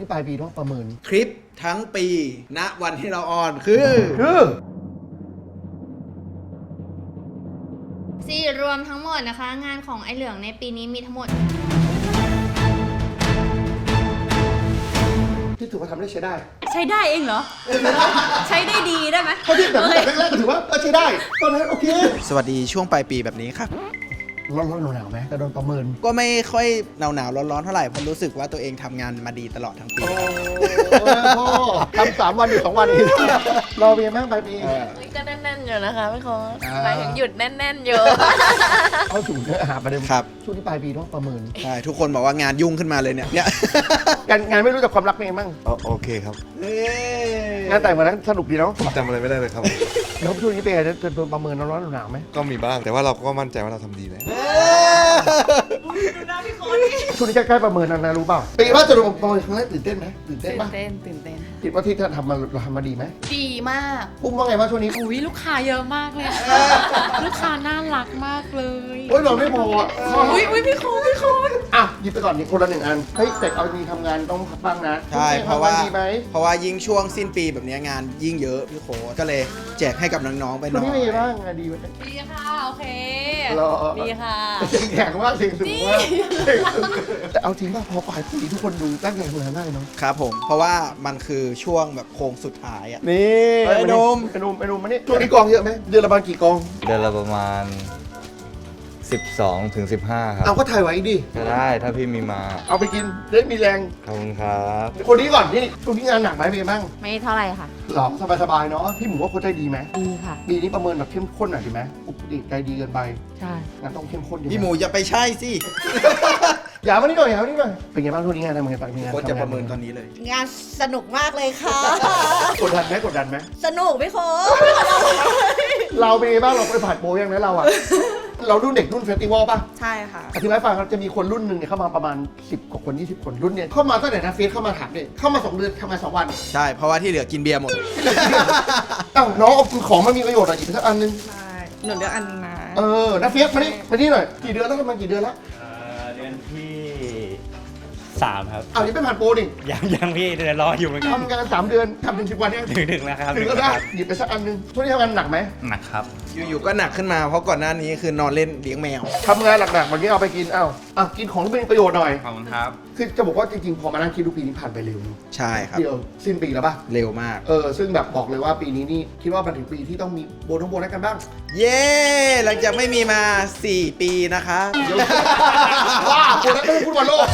ที่ปลายปีต้องประเมิน คลิปทั้งปีณวันที่เราออนคือ คือสี่รวมทั้งหมดนะคะ งานของไอเหลืองในปีนี้มีทั้งหมด ที่ถือว่าทำได้ใช้ได้ใช้ได้เองเหรอ ใช้ได้ดีได้ไหมเพราะที่แบบแรกๆก็ถือว่าเออใช้ได้ ตอนนั้นโอเค สวัสดีช่วงปลายปีแบบนี้ครับ ร้อนร้อนหนาวๆไหมแต่โดนประเมิน ก็ไม่ค่อยหนาวหนาวๆร้อนๆเท่าไหร่เพราะรู้สึกว่าตัวเองทำงานมาดีตลอดทั้งปีโอ้พ่อทำสามวันอยู่สองวันเองรอเป็นไงบ้างปลายปีก็แน่นๆอยู่นะคะพี่โค้ชอ่า หมายถึงหยุดแน่นๆอยู่ เข้าสู่เนื้อหาประเด็นครับ ช่วงที่ปลายปีต้องประเมิน ใช่ทุกคนบอกว่างานยุ่งขึ้นมาเลยเนี่ยเนี่ยงานงานไม่รู้จักความรักเป็นไงบ้างอ๋อโอเคครับ งานแต่งวันนั้นสนุกดีเนาะ จำอะไรไม่ได้เลยครับ แล้วช่วงนี้เป็นไงจะโดนประเมินร้อนๆหนาวๆไหมก็มีบ้าง แต่ว่าเราก็มั่นใจว่าเราทำดีแล้วช่วงนี้ใกล้ๆประเมินแล้วนะรู้เปล่าเป็นไงบ้างจะโดนประเมินครั้งแรกตื่นเต้นไหมตื่นเต้นตื่นปะเต้นตื่นเต้นค่ะคิดว่าที่ท่านทำมาเราทำมาดีไหมดีมากปุ้มว่าไงบ้างช่วงนี้อุ้ยลูกค้าเยอะมากเลยค่ะลูกค้าน่ารักมากเลยโอ้ยเราไม่พออะอุ้ยอุ้ยพี่โค้ชพี่โค้ชอะหยิบไปก่อนนี่คนละหนึ่งอันเฮ้ยแต่เอาจริงๆทำงานต้องพักบ้างนะใช่ เพราะว่า ทำงนดีไหมเพราะว่ายิ่งช่วงสิ้นปีแบบเนี้ยงานยิ่งเยอะพี่โค้ชก็เลย แจกให้กับน้องๆไปหช่วน่งอยนี้เป็นไงบ้างงานดีไหมดีค่ะ โอเค รอดีค่ะเสียงแข็งมากเสียงสูงมากเสียงสูงแต่เอาจริงป่ะพอปลายปีทุกคนดูตั้งใจทำงานได้เนาะครับผม เพราะว่ามันคือช่วงแบบโค้งสุดท้ายอะนี่ไอ้หนุ่ม ไอ้หนุ่มไอ้หนุ่มมานี่ช่วงนี้กองเยอะไหมเดือนละประมาณกี่กอง เดือนละประมาณ 12 ถึง 15 ครับ เอาก็ถ่ายไว้ดิ ก็ได้ถ้าพี่มีมา เอาไปกินได้มีแรง ขอบคุณครับ คนนี้ก่อนนี่ช่วงนี้งานหนักไหมเป็นไงบ้างไม่เท่าไหร่ค่ะ หรอสบายๆเนาะพี่หมูว่าคนใจดีไหมดีค่ะ ปีนี้ประเมินแบบเข้มข้นหน่อยดีไหมอุปดิใจดีเกินไปใช่ งานต้องเข้มข้นดีพี่หมูอย่าไปใช่สิอย่ามานี่หน่อยอย่ามานี่หน่อยเป็นไงบ้างช่วงนี้งานทำไงบ้างมีงานโค้ชจะทำงาประเมินตอนนี้เลย งานสนุกมากเลยค่ะ กดดันไหมกดดันไหมสนุกพี่โค้ชเราเป็นไงบ้างเราไปผ่านโปรยังนะเราอะ เรารุ่นเด็กรุ่นเฟสติวัลป่ะใช่ค่ะ อธิบายให้ฟังครับจะมีคนรุ่นหนึ่งเนี่ยเข้ามาประมาณ 10กว่าคน 20 คนรุ่นเนี่ยเข้ามาตั้งแต่นะเฟสเข้ามาถามเนี่ยเข้ามา2เดือนทำงาน2วัน ใช่ เพราะว่าที่เหลือกินเบียร์หมดเอ้าน้องเอาของมันมีประโยชน์อะหยิบไปสักอันนึงใช่หนูเลือกอันนี้มาเออนะเฟสมานี่มานี่หน่อยกี่เดือนแล้วทำงานกี่เดือนแล้วเดือนที่สามครับ อ้าวนี่ไม่ผ่านโปรนี่ยังยังพี่เดือนรออยู่เหมือนกันทำงานสามเดือนทำถึงสิบวันเนี่ยถึงถึงแล้วครับถึงก็ได้หยิบไปสักอันนึงช่วงนี้ทำงานหนักไหมหนักครับ อยู่ๆก็หนักขึ้นมาเพราะก่อนหน้านี้คือนอนเล่นเลี้ยงแมว ทำงานหนักๆวันนี้เอาไปกินเอ้าอะกินของที่เป็นประโยชน์หน่อย ขอบคุณครับ คือจะบอกว่าจริงๆ พอมานั่งคิดดูปีนี้ผ่านไปเร็วเนอะใช่ครับ เดียวสิ้นปีแล้วป่ะ เร็วมาก เออ ซึ่งแบบบอกเลยว่าปีนี้นี่คิดว่ามันถึงปีที่ต้องมีโบนัสโบนัสกันบ้าง เย้ หลังจากไม่มีมา 4 ปีนะคะว้าวโบนัสไม่ได้พูดวันโลก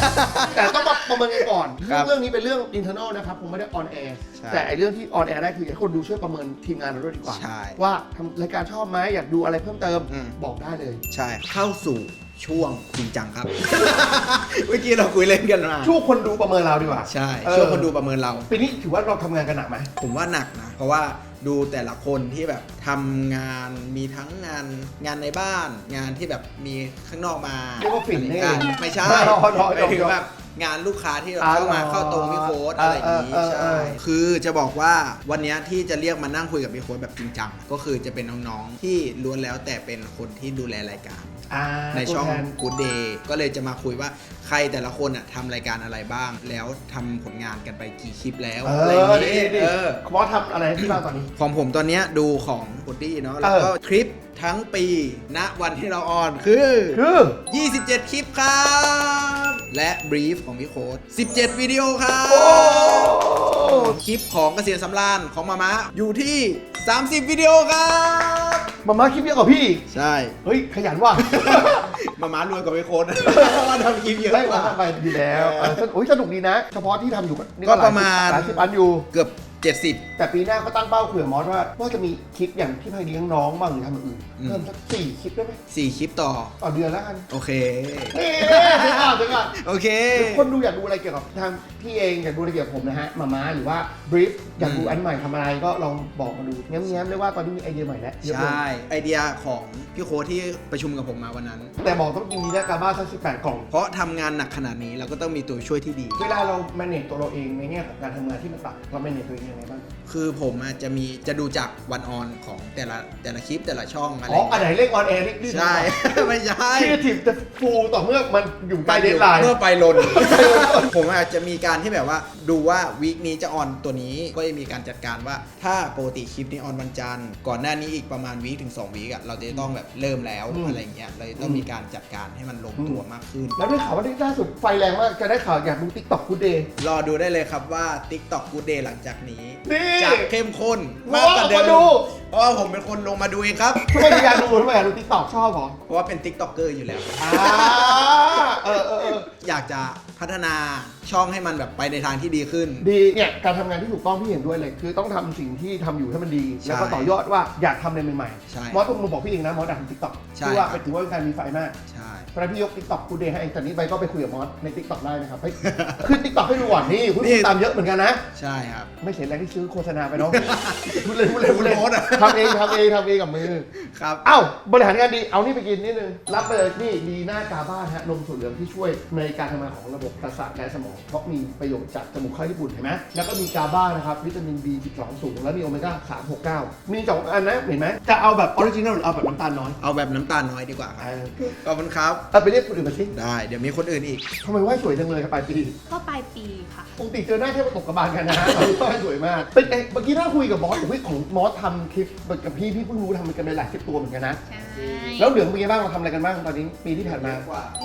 แต่ต้องมาประเมินกันก่อนครับเรื่องนี้เป็นเรื่อง internal นะครับผมไม่ได้ on air ใช่แต่ไอเรื่องที่ on air ได้คืออยากให้คนดูช่วยประเมินทีมงานเราด้วยดีกว่า ใช่ ว่าทำรายการชอบไหมอยากดูอะไรเพิ่มเติมอืม บอกได้เลย ใช่เข้าสู่ช่วงจริงจังครับ เมื่อกี้เราคุยเล่นกันมาช่วงคนดูประเมินเราดีกว่าใช่เออช่วงคนดูประเมินเรา ปีนี้ถือว่าเราทำงานกันหนักไหม ผมว่าหนักนะ เพราะว่าดูแต่ละคนที่แบบทำงานมีทั้งงานงานในบ้าน งานที่แบบมีข้างนอกมาเรียกว่าฝิ่นนี่กันไม่ใช่รอรอรอไปถึงแบบงานลูกค้าที่แบบอ่าเข้ามาหรอเข้าตรงพี่โค้ด อะไรอย่างนี้เออเออเอใช่อคือจะบอกว่าวันเนี้ยที่จะเรียกมานั่งคุยกับพี่โค้ดแบบจริงจังก็คือจะเป็นน้องๆที่ล้วนแล้วแต่เป็นคนที่ดูแลรายการอ่า ในช่องตัวแทน Good Day ก็เลยจะมาคุยว่าใครแต่ละคนอะทำรายการอะไรบ้าง แล้วทำผลงานกันไปกี่คลิปแล้วเออะไรออย่างดีนี้ดีเออคอสทำอะไรที่บ้างตอนนี้ ของผมตอนเนี้ยดูของ Good Day เนาะแล้วก็เออคลิปทั้งปีณวันที่เราออนคือ คือ 27 คลิปครับ และบรีฟของพี่โค้ด17 วิดีโอครับ คลิปของเกษียณสำราญของมามะอยู่ที่ 30 วิดีโอครับ มาม่าคลิปเยอะกว่าพี่ใช่เฮ้ย ขยันว่ะ มามารวยกว่าพี่โค้ดนะเพราะว่าทำคลิปเยอะได้กมาว่าไปดีแล้วเออสนุกโอ้ยสนุกดีนะ เฉพาะที่ทำอยู่นี่ก็ประมาณ หลายสิบอันอยู่ เกือบ 70 แต่ปีหน้าเขาตั้งเป้าเผื่อมอสว่าว่าจะมีคลิปอย่างที่พายเลี้ยงน้องบ้างหรือทำอย่างอื่นอืม เพิ่มสักสี่คลิปได้ไหม4 คลิปต่อ ต่อเดือนแล้วกันโอเคนี่เดี๋ยวก่อนเดี๋ยวก่อน โอเคหรือคนดูอยากดูอะไรเกี่ยวกับทางพี่เองอยากดูอะไรเกี่ยวกับผมนะฮะมาม่าหรือว่าบรีฟอยากดูอันใหม่ทำอะไรก็ลองบอกมาดูแง้มๆเลยว่าตอนนี้มีไอเดียใหม่แล้วเยอะใชเลย่ไอเดียของพี่โค้ดที่ประชุมกับผมมาวันนั้น แต่บอกต้องกินดีนะกาบ้าสักสิบแปดกล่อง เพราะทำงานหนักขนาดนี้เราก็ต้องมีตัวช่วยที่ดี เวลาเรา manage ตัวเราเองในแง่ของการทำงานที่มันตักเรา manage ตัวเองเป็นยังไงบ้าง คือผมอาจจะมีจะดูจากวันออนของแต่ละแต่ละคลิปแต่ละช่องอะไรอ๋อ อันไหนเลขออนแอร์เลขดื้อใช่ ไม่ใช่ ครีเอทีฟจะฟูต่อเมื่อมันอยู่ใต้เดทไลน์ เมื่อไปลน ผมอาจจะมีการที่แบบว่าดูว่าวีคนี้จะออนตัวนี้ก็จะมีการจัดการว่า ถ้าปกติคลิปนี้ออนวันจันทร์ก่อนหน้านี้อีกประมาณวีคถึง2วีคอะเราจะต้องแบบเริ่มแล้วอืม อะไรอย่างเงี้ยเราจะต้องมีการจัดการให้มันลงตัวมากขึ้น แล้วได้ข่าวว่าที่ล่าสุดไฟแรงมาก จะได้ข่าวอยากดูติ๊กต็อกกูเดย์รอดูได้เลยครับว่า TikTok Good Day หลังจากนี้นี่จะเข้มข้นมามากกว่าเดิมาดูม เพราะว่าผมเป็นคนลงมาดูเองครับ ทำไมถึงอยากดูทำไมอยากดูติ๊กต็อกชอบเหรอเพราะว่าเป็น TikToker อยู่แล้ว อ่าเออเออเอออยากจะพัฒนาช่องให้มันแบบไปในทางที่ดีขึ้น ดีเนี่ยการทำงานที่ถูกต้องพี่เห็นด้วยเลย คือต้องทำสิ่งที่ทำอยู่ให้มันดี ใช่แล้วก็ต่อยอดว่าอยากทำอะไรใหม่ใช่ๆมอสต้องมาบอกพี่เองนะมอสอยากทำติ๊กต็อกใช่คือว่าครับถือว่าเป็นการมีไฟมากใช่ เพราะฉะนั้นพี่ยกติ๊กต็อกกูเดย์ให้ตอนนี้ไปก็ไปคุยกับมอสในติ๊กต็อกได้นะครับเฮ้ยขึ้นติ๊กต็อกให้ดูก่อนนี่คุณตามเยอะเหมือนกันนะ ใช่ครับไม่เสียแรงที่ซื้อโฆษณาไปเนาะ พูดเลยพูดเลยพูดเลยโพสต์อะทำเองทำเองทำเองกับมือ ครับ เอ้าบริหารงานดีเอานี่ไปกินนิดนึง รับไปเลยนี่ดีหน้ากาบ้าฮะนมถั่วเหลืองที่ช่วยในการทำงานของระบบประสาทและสมอง เพราะมีประโยชน์จากจมูกข้าวญี่ปุ่นเห็นไหมแล้วก็มีกาบ้านะครับวิตามิน B12 สูง แล้วมีโอเมก้า369 มีสองอันนะเห็นไหมจะเอาแบบออริจินอลหรือเอาแบบน้ำตาลน้อยเอาแบบน้ำตาลน้อยดีกว่าครับเออขอบคุณครับ เอาไปเรียกคนอื่นมาสิได้เดี๋ยวมีคนอื่นอีก ทำไมไหว้สวยจังเลยครับปลายปีก็ปลายปีค่ะ ปกติเจอหน้าแค่มาตกกระบาลกันนะฮะตอนนี้ไหว้สวยมากเป็นไงเมื่อกี้น่าคุยกับบอสเฮ้ยของมอสทำคลิปกับพี่พี่เพิ่งรู้ทำกันไปหลายสิบตัวเหมือนกันนะ ใช่ แล้วเหลืองเป็นไงบ้างเราทำอะไรกันบ้างตอนนี้ปีที่ผ่านมา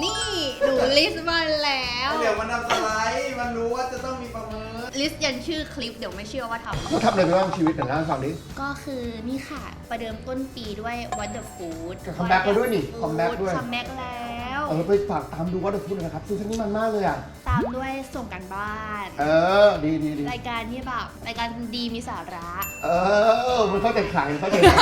นี่ หนูลิสต์มาแล้ว เดี๋ยวมันทำสไลด์มันรู้ว่าจะต้องมีประเมินลิสต์ยันชื่อคลิปเดี๋ยวไม่เชื่อว่าทำเราทำอะไรไปบ้างชีวิตแต่ละฝั่งนี้ก็คือนี่ค่ะ ประเดิมต้นปีด้วย What the Food จะ comeback แล้วด้วยนี่ comeback ด้วย คัมแบ็กแล้วเออไปฝากตามดูว่าเดอะฟูดนะครับซีซั่นนี้มันมากเลยอะ ตามด้วยส่งกันบ้าน เออ ดีดีดีรายการที่แบบรายการดีมีสาระเออ มันเข้าใจขายมันเข้าใจขาย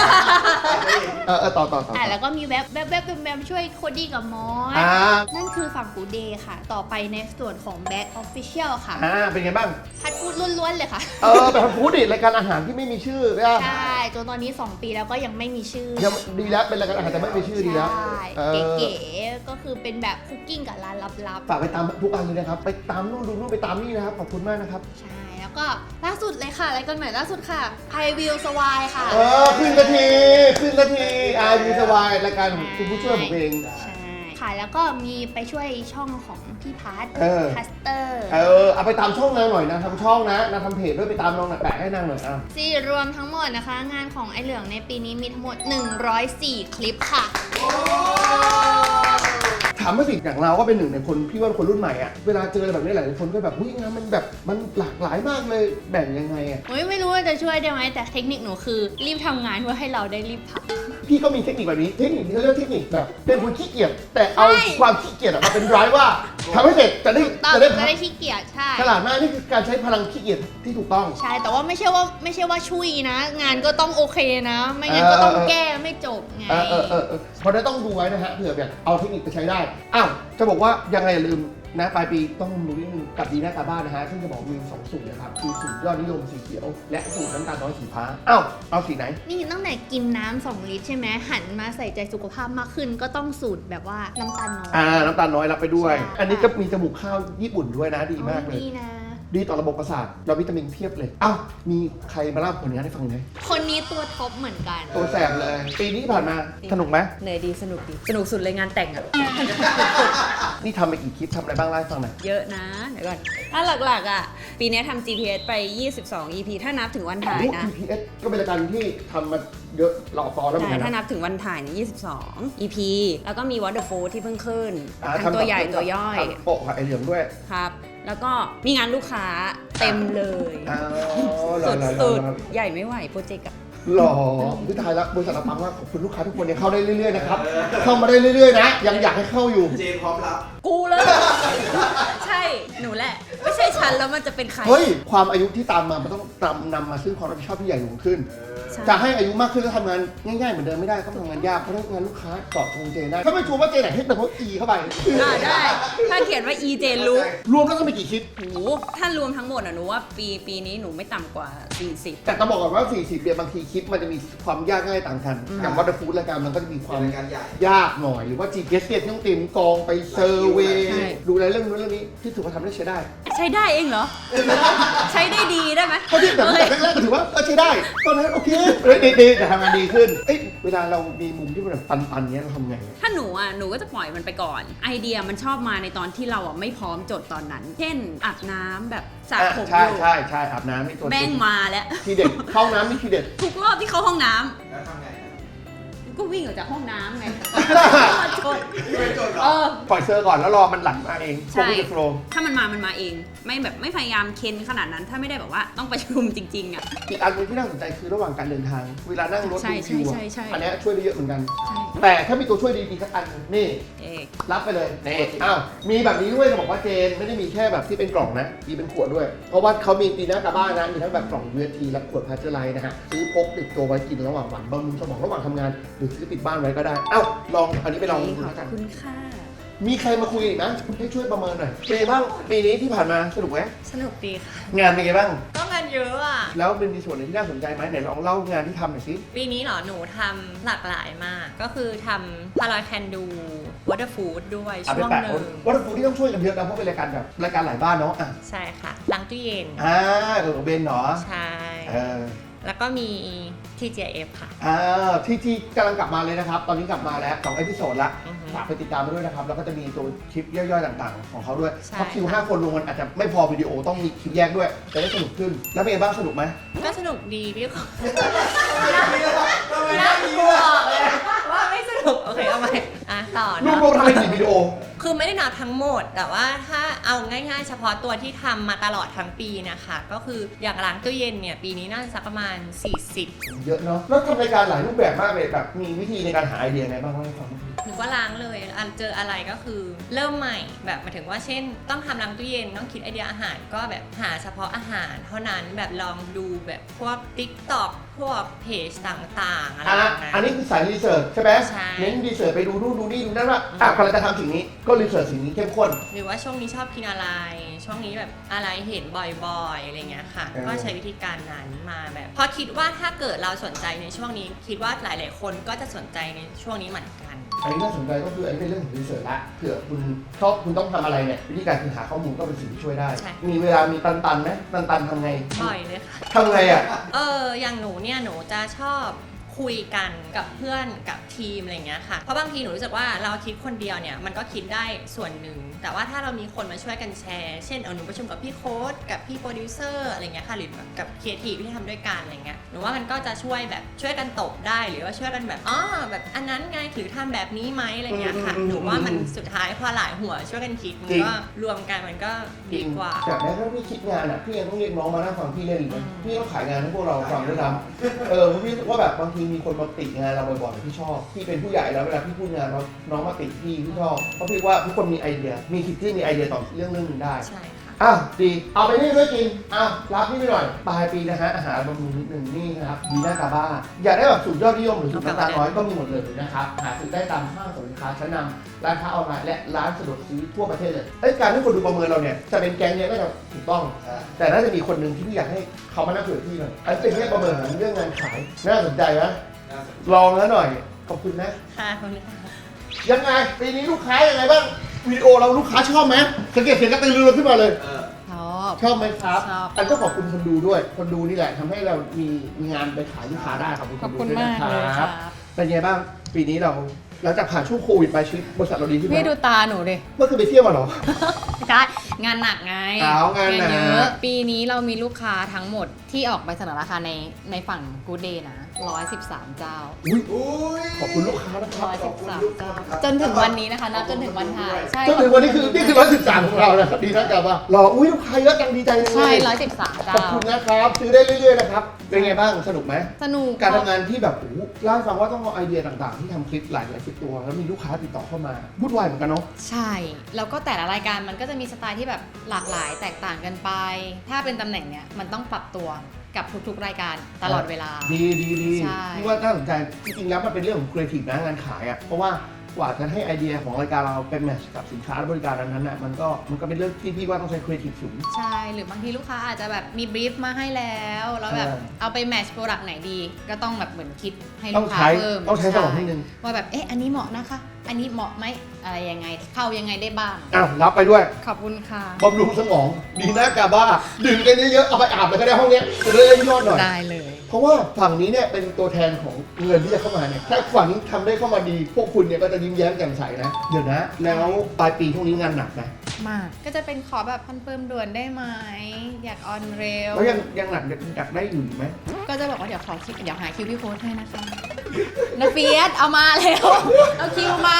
เออเออต่อต่อต่ออะแล้วก็มีแว็บแว็บแว็บแว็บแว็บช่วยโคดี้กับมอสอ่านั่นคือฝั่งกูเดย์ค่ะ ต่อไปในส่วนของแบ็ o อฟฟิเชียลค่ะอ่าเป็นไงบ้าง พัดพูดล้วนๆเลยค่ะ เออแบบฟูดดิรายการอาหารที่ไม่มีชื่อใช่ปะใช่จนตอนนี้ 2 ปีแล้วก็ยังไม่มีชื่อยังดีแล้วเป็นรายการอาหารแต่ไม่มีชื่อดีแล้วใช่เออเก๋ๆก็คือเป็นแบบคุกกิ้งกับร้านลับฝากไปตามทุกอันเลยนะครับ ไปตามนู่นดูนู่นไปตามนี่นะครับขอบคุณมากนะครับ ๆ ใช่ แล้วก็ล่าสุดเลยค่ะรายการใหม่ล่าสุดค่ะไพวิวสวายค่ะ เออขึ้นกะทีขึ้นกะทีอายูสวายรายการของคุณผู้ช่วยผมเอง ใช่ ค่ะ แล้วก็มีไปช่วยช่องของพี่พัทเออพัสเตอร์เออเอาไปตามช่องนางหน่อยนะทำช่องนะนางทำเพจด้วยไปตามน้องหน่อยแปะให้นางหน่อยอะซีรวมทั้งหมดนะคะ งานของไอเหลืองในปีนี้มีทั้งหมด 104 คลิปค่ะ ถามว่าสิอย่างเราก็เป็นหนึ่งในคนพี่ว่าคนรุ่นใหม่อะเวลาเจออะไรแบบนี้หลายๆคนก็แบบอุ้ยงานมันแบบมันหลากหลายมากเลยแบ่งยังไงอะโอ้ยไม่รู้ว่าจะช่วยได้ไหมแต่เทคนิคหนูคือ รีบทำงานเพื่อให้เราได้รีบพัก พี่ก็มีเทคนิคแบบนี้เทคนิคที่เขาเรียกเทคนิคแบบเป็นคนขี้เกียจแต่เอาใช่ ความขี้เกียจอะมาเป็นร้ายว่าทำให้เสร็จจะได้ตอนจะได้จะพักได้ขี้เกียจใช่ ฉลาดมากนี่คือการใช้พลังขี้เกียจที่ถูกต้อง ใช่ แต่ว่าไม่ใช่ว่าไม่ใช่ว่าช่วยนะ งานก็ต้องโอเคนะ ไม่งั้นก็ต้องแก้ไม่จบไง เออเออเออเออเพราะฉะนั้นต้องดูไว้นะฮะเผื่อแบบเอาเทคนิคไปใช้ได้ อ้าว จะบอกว่ายังไงอย่าลืมนะปลายปีต้องดูนิดนึงกับดีหน้าตาบ้านนะฮะ ซึ่งจะบอกมีสองสูตรนะครับคือสูตรยอดนิยมสีเขียว และสูตรน้ำตาลน้อยสีฟ้าอ้าวเอาสีไหน นี่ตั้งแต่กินน้ำสองลิตรใช่ไหมหันมาใส่ใจสุขภาพมากขึ้นก็ต้องสูตรแบบว่าน้ำตาลน้อย อ่าน้ำตาลน้อยรับไปด้วย ใช่ อันนี้ก็มีจมูกข้าวญี่ปุ่นด้วยนะดีมากเลย ดีนะ ดีต่อระบบประสาทเราวิตามินเพียบเลยอ้าวมีใครมาเล่าผลงานให้ฟังไหมคนนี้ตัวท็อปเหมือนกัน ตัวแสบเลย ปีนี้ผ่านมาสนุกไหมเหนื่อยดีสนุกดี สนุกสุดเลยงานแต่งอะนี่ทำไปกี่คลิปทำอะไรบ้างเล่าให้ฟังหน่อย เยอะนะ เดี๋ยวก่อน ถ้าหลักๆอะ ปีนี้ทำ GPS ไป 22 EP ถ้านับถึงวันถ่ายนะโอ้ TPS ก็เป็นรายการที่ทำมาเยอะหลอกฟอแล้วเหมือนใช่กันถ้านะ นับถึงวันถ่ายเนี่ย22 EP แล้วก็มี Water Food ที่เพิ่งขึ้นอ่าทั้งตัวทำใหญ่ตัวย่อย ทำโปะกับไอเหลืองด้วย ครับ แล้วก็มีงานลูกค้าเต็มเลยอ้าวเหรอเหรอเหรสุอดเหรอๆใหญ่ไม่ไหวโปรเจกต์อะหล่อพี่ทายแล้วบริษัทเราปังมากขอบคุณลูกค้าทุกคนเนี่ยเข้าได้เรื่อยๆนะครับ เข้ามาได้เรื่อยๆนะ ยังอยากให้เข้าอยู่ เจนพร้อมรับ กูเลย ใช่ หนูแหละ ไม่ใช่ฉันแล้วมันจะเป็นใคร เฮ้ย ความอายุที่ตามมา มันต้องนำนำมาซึ่งความรับผิดชอบที่ใหญ่หลวงขึ้น ใช่ จะให้อายุมากขึ้นแล้วทำงานง่ายๆเหมือนเดิมไม่ได้ต้องทำงานยากเพราะฉะนั้นงานลูกค้าตอบตรงเจนได้ถ้าไม่ชัวร์ว่าเจนไหนให้เติมเขาอีเข้าไป อ่าได้ ถ้าเขียนว่า EJ ลุกรวมแล้วต้องมีกี่คลิปหูถ้ารวมทั้งหมดอะหนูว่าปีปีนี้หนูไม่ต่ำกว่า 40 แต่ต้องบอกก่อนว่า 40เดือนบางทีคลิปมันจะมีความยากง่ายต่างกันอย่างวัตถุฟูดรายการมันก็จะมีความรายการใหญ่ยากหน่อย หรือว่า GPS เนี่ยที่ต้องเตรียมกองไปเซอร์เวย์ดูแลเรื่องนู้นเรื่องนี้ที่ถือว่าทำได้ใช้ได้ใช้ได้เองเหรอ ใช้ได้ดีได้ไหมเพราะที่แบบแต่แรกๆก็ถือว่าเออใช้ได้ ตอนนั้นโอเคเฮ้ยดีๆแต่ทำงานดีขึ้นเอ้ยเวลาเรามีมุมที่มันแบบตันๆเนี้ยเราทำไงถ้าหนูอะ หนูก็จะปล่อยมันไปก่อน ไอเดียมันชอบมาในตอนที่เราอะไม่พร้อมจดตอนนั้น เช่นอาบน้ำแบบสระอะผมใช่อยู่ใช่ใช่อาบน้ำนี่ตัวแม่งมาแล้ว ทีเด็ดเข้าห้องน้ำนี่ทีเด็ดทุกรอบที่เข้าห้องน้ำแล้วทำไง ก็วิ่งออกจากห้องน้ำไงจดไม่จดหรเอออ ปล่อยเซอร์ก่อนแล้วรอมันหลั่งมาเองใช่โฟกัสโฟล์ถ้ามันมา มันมาเอง ไม่แบบไม่พยายามเค้นขนาดนั้น ถ้าไม่ได้แบบว่าต้องประชุมจริงๆอะ อีกอันหนึงที่น่าสนใจคือระหว่างการเดินทาง เวลานั่งรถใช่ดูวิวใช่อะใช่ใช่ อันเนี้ยช่วยได้เยอะเหมือนกันใช่แต่ถ้ามีตัวช่วยดีๆสักอันนี่ เอกรับไปเลยนี่อ้าว มีแบบนี้ด้วยจะบอกว่าเจนไม่ได้มีแค่แบบที่เป็นกล่องนะ มีเป็นขวดด้วย เพราะว่าเขามีตีน่ากาบ้านะ มีทั้งแบบกล่อง UST และขวดพาสเจอร์ไลท์นะฮะ ซื้อพกติดตัวไว้กินระหว่างวันบำรุงสมองระหว่างทำงาน หรือซื้อติดบ้านไว้ก็ได้ เอ้าลองอันนี้ไปลองดูขอแล้วบกันคุณค่ะ มีใครมาคุยอีกนะให้ช่วยประเมินหน่อยเป็นไงบ้างปีนี้ที่ผ่านมาสนุกไหมสนุกดีค่ะ งานเป็นไงบ้าง ก็งานเยอะอะ แล้วเป็นมีส่วนไหนที่น่าสนใจไหมไหนลองเล่างานที่ทำหน่อยสิ ปีนี้เหรอ หนูทำหลากหลายมาก ก็คือทำพาราแคนดูวอเตอร์ฟู้ดด้วยเอาไปช่วงแปะหนึ่งวัตถุที่ต้องช่วยกันเยอะนะเพราะเป็นรายการแบบรายการหลายบ้านเนาะอะใช่ค่ะล้างตู้เย็น อ่าเออเบนเนาะใช่ เออ แล้วก็มี TGIF ค่ะ อ่าที่ที่กำลังกลับมาเลยนะครับ ตอนนี้กลับมาแล้วสองเอพิโซดละอือฮึฝากไปติดตามมาด้วยนะครับ แล้วก็จะมีตัวคลิปย่อยๆต่างๆ ของเขาด้วยใช่ เพราะคิวค่ะห้าคนลงมันอาจจะไม่พอวิดีโอต้องมีคลิปแยกด้วยจะได้สนุกขึ้น แล้วเป็นไงบ้างสนุกไหมก็สนุกดีพี่ขอน่ากลัวเลยว่าไม่สนุก โอเคเอาใหม่อะต่อรเนาะวมๆทำไปกี่วิดีโอ คือไม่ได้นับทั้งหมด แต่ว่าถ้าเอาง่ายๆ เฉพาะตัวที่ทำมาตลอดทั้งปีนะคะ ก็คืออย่างล้างตู้เย็นเนี่ยปีนี้น่าจะสักประมาณ 40 เยอะเนาะแล้วทำรายการหลายรูปแบบมากเลยแบบมีวิธีในการหาไอเดียไงบ้างเล่าให้ฟังหน่อย หนูก็ล้างเลยอันเจออะไรก็คือเริ่มใหม่แบบหมายถึงว่าเช่น ต้องทำล้างตู้เย็นต้องคิดไอเดียอาหารก็แบบหาเฉพาะอาหาร เท่านั้นแบบลองดูแบบพวก TikTok พวกเพจต่างๆอะไรอะอย่างเงี้ย อันนี้คือสายรีเสิร์ชใช่ไหมใช่ เน้นรีเสิร์ชไปดูนู่นดูนี่ดูนั่นว่าอะกำลังจะทำสิ่งนี้ก็รีเสิร์ชสิ่งนี้เข้มข้น หรือว่าช่วงนี้ชอบกินอะไร ช่วงนี้แบบอะไรเห็นบ่อยๆอะไรเงี้ยค่ะ เออ ก็ใช้วิธีการนั้นมาแบบเพราะคิดว่าถ้าเกิดเราสนใจในช่วงนี้ คิดว่าหลายๆ คนก็จะสนใจในช่วงนี้เหมือนกัน อันนี้น่าสนใจก็คืออันนี้เป็นเรื่องของรีเสิร์ชละเผื่อคุณชอบคุณต้องทำอะไรเนี่ยวิธีการคือหาข้อมูลก็เป็นสิ่งที่ช่วยได้ ใช่ มีเวลามีตันตันๆไหมตันตันๆทำไงบ่อยเลยค่ะ ทำไงอะ เอออย่างหนูเนี่ยหนูจะชอบ คุยกันกับเพื่อนกับทีมอะไรเงี้ยค่ะ เพราะบางทีหนูรู้สึกว่าเราคิดคนเดียวเนี่ยมันก็คิดได้ส่วนหนึ่ง แต่ว่าถ้าเรามีคนมาช่วยกันแชร์ เช่น เอาหนูประชุมกับพี่โค้ดกับพี่โปรดิวเซอร์อะไรเงี้ยค่ะ หรือแบบกับครีเอทีฟที่ทำด้วยกันอะไรเงี้ย หนูว่ามันก็จะช่วยแบบช่วยกันตบได้ หรือว่าช่วยกันแบบ อ๋อ แบบอันนั้นไงหรือทำแบบนี้ไหมอะไรเงี้ยค่ะ หนูว่ามันสุดท้ายพอหลายหัวช่วยกันคิดมันก็รวมกันมันก็ดีกว่าจากนั้ถ้าพี่คิดงานอะพี่ยังต้องเรียกน้องมานั่งฟังพี่เล่นเลยพี่ต้องขายงานให้พวกเราฟังด้วยนะเออพี่ว่าแบบบางทีมีคนมาติงานเราบ่อยๆพี่ชอบพี่เป็นผู้ใหญ่แล้วเวลาพี่พูดงานแล้วน้องมาติพี่พี่ชอบเพราะพี่ว่าทุกคนมีไอเดีย มีคิดที่มีไอเดียต่อเรื่องเรื่องหนึงได้ ใช่ อ้าวดี เอาไปนี่ด้วยกินอ้าวรับนี่ไปหน่อย ปลายปีนะฮะ อาหารบำรุงนิดนึงนี่นะครับดีน่ากาบ้า อยากได้แบบสูตรยอดนิยมหรือสูตรน้ำตาลน้อยก็มีหมดเลยนะครับ หาซื้อได้ตามห้างสรรพสินค้าชั้นนำร้านค้าออนไลน์และร้านสะดวกซื้อทั่วประเทศเลยเอ้ยการที่คนดูประเมินเราเนี่ย จะเป็นแก๊งเนี้ยก็จะถูกต้อง แต่น่าจะมีคนหนึ่งที่พี่อยากให้เขามานั่งคุยกับพี่หน่อยอันเป็นแค่ประเมินของเรื่องงานขาย น่าสนใจไหมลองแล้วหน่อย ขอบคุณนะ ค่ะขอบคุณค่ะยังไงปีนี้ลูกค้ายังไงบ้าง วิดีโอเราลูกค้าชอบไหมสังเกตเสียงกระตือรือร้นขึ้นมาเลยชอบ ชอบไหมครับ ชอบ อันก็ขอบคุณคนดูด้วย คนดูนี่แหละทำให้เรามีมีงานไปขายลูกค้าได้ขอบคุณขคอบนดูคุณด้วยมากนะเลยคครัรับ บเป็นไงบ้าง ปีนี้เราหลังจากผ่านช่วงโควิดไปชีวิตบริษัทเราดีขึ้นไหมพี่ดูตาหนูดิ เมื่อคืนไปเที่ยวมาเหรอไม่ใช่งานหนักไงอ้าวงานหนัก เยอะ ปีนี้เรามีลูกค้าทั้งหมดที่ออกไปเสนอราคาในในฝั่ง Good Day นะ 113 เจ้า อุ้ยขอบคุณลูกค้านะครับขอบคุณลูกค้า113เจ้าจนถึงวันนี้นะคะนับจนถึงวันถ่ายใช่จนถึงวันนี้คือนี่คือร้อยสิบสามของเรานะครับดีนะจ๊ะว่ารออุ้ยลูกค้าเยอะจังดีใจจังเลใช่ย113ขอเจ้าบคุณนะครับซื้อได้เรื่อยๆนะครับเป็นไงบ้างสนุกไหมสนุกการทำงานที่แบบโอ้โหเล่าให้ฟังว่าต้องเอาไอเดียต่างๆ ที่ทำคลิปหลายหลายๆสิบตัวแล้วมีลูกค้าติดต่อเข้ามาวุ่นวายเหมือนกันเนาะใช่ แล้วก็แต่ละรายการมันก็จะมีสไตล์ที่แบบหลากหลายแตกต่างกันไป ถ้าเป็นตำแหน่งเนี้ยมันต้องปรับตัว กับทุกๆ รายการตลอดเวลา ดีดีดีใช่ที่ว่าน่าสนใจจริงๆแล้วมันเป็นเรื่องของครีเอทีฟนะงานขายอะ่ะเพราะว่า กว่าจะให้ไอเดียของรายการเราเป็นแมทช์กับสินค้าและบริการนั้นๆน่ะมันก็มันก็เป็นเรื่องที่พี่ว่าต้องใช้ครีเอทีฟสูง ใช่ หรือบางทีลูกค้าอาจจะแบบมีบรีฟมาให้แล้ว แล้วแบบใช่ เอาไปแมทช์โปรดักต์ไหนดี ก็ต้องแบบเหมือนคิดให้ต้ลูองกค้าใช้เพิ่มต้องใช้สมองนิดนึงว่าแบบเอ๊ะอันนี้เหมาะนะคะ อันนี้เหมาะไหมอะไรยังไงเข้ายังไงได้บ้าง อ้าวรับไปด้วยขอบคุณค่ะ บำรุงสมองดีหน้ากาบ้า ดื่มกันเยอะๆเอาไปอาบเลยก็ได้ห้องเนี้ยจะได้เล่นยอดหน่อย ได้เลย เพราะว่าฝั่งนี้เนี่ยเป็นตัวแทนของเงินที่จะเข้ามาเนี่ยถ้าฝั่งนี้ทำได้เข้ามาดี พวกคุณเนี่ยก็จะยิ้มแย้มแจ่มใสนะเดี๋ยวนะ แล้วปลายปีช่วงนี้งานหนักนะมาก ก็จะเป็นขอแบบคอนเฟิร์มด่วนได้ไหมอยากออนเร็วแล้วยังยังหนักอยากได้อยู่อีกไหมก็จะบอกว่าเดี๋ยวขอคิวเดี๋ยวหาคิวพี่โพสให้นะคะ นาเฟียสเอามาแล้วเอาคิวมา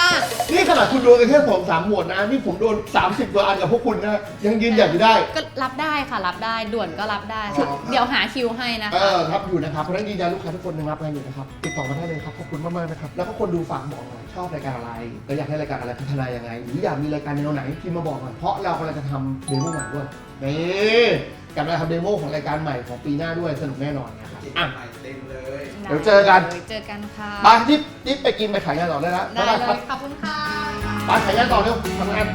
นี่ขนาดคุณโดนกันแค่สองสามหมวดนะ นี่ผมโดน 30กว่าอันกับพวกคุณนะ ยังยืนหยัดอยู่ได้ ก็รับได้ค่ะรับได้ด่วนก็รับได้ อ๋อเดี๋ยวหาคิวให้นะเอคะอรับอยู่นะครับเพราะฉะนั้นยืนยันลูกค้าทุกคนยังรับงานอยู่นะครับติดต่อมาได้เลยครับขอบคุณมากๆนะครับแล้วก็คนดูฝากบอกหน่อยชอบรายการอะไรแล้วอยากให้รายการอะไรพัฒนายังไงหรืออยากมีรายการแนวไหนพิมพ์มาบอกหน่อยเพราะเรากำลังจะทำเดโมใหม่ด้วยนี่ กำลังทำเดโมของรายการใหม่ของปีหน้าด้วยสนุกแน่นอนนะครับอะ เต็มเลย เดี๋ยวเจอกันได้ลยเจอกันค่ะ ไปรีบรีบไปกินไปขายงานต่อได้แล้วได้บ๊ายบายเลครับยขอบคุณค่ะ ไปขายงานต่อเร็วทำงาน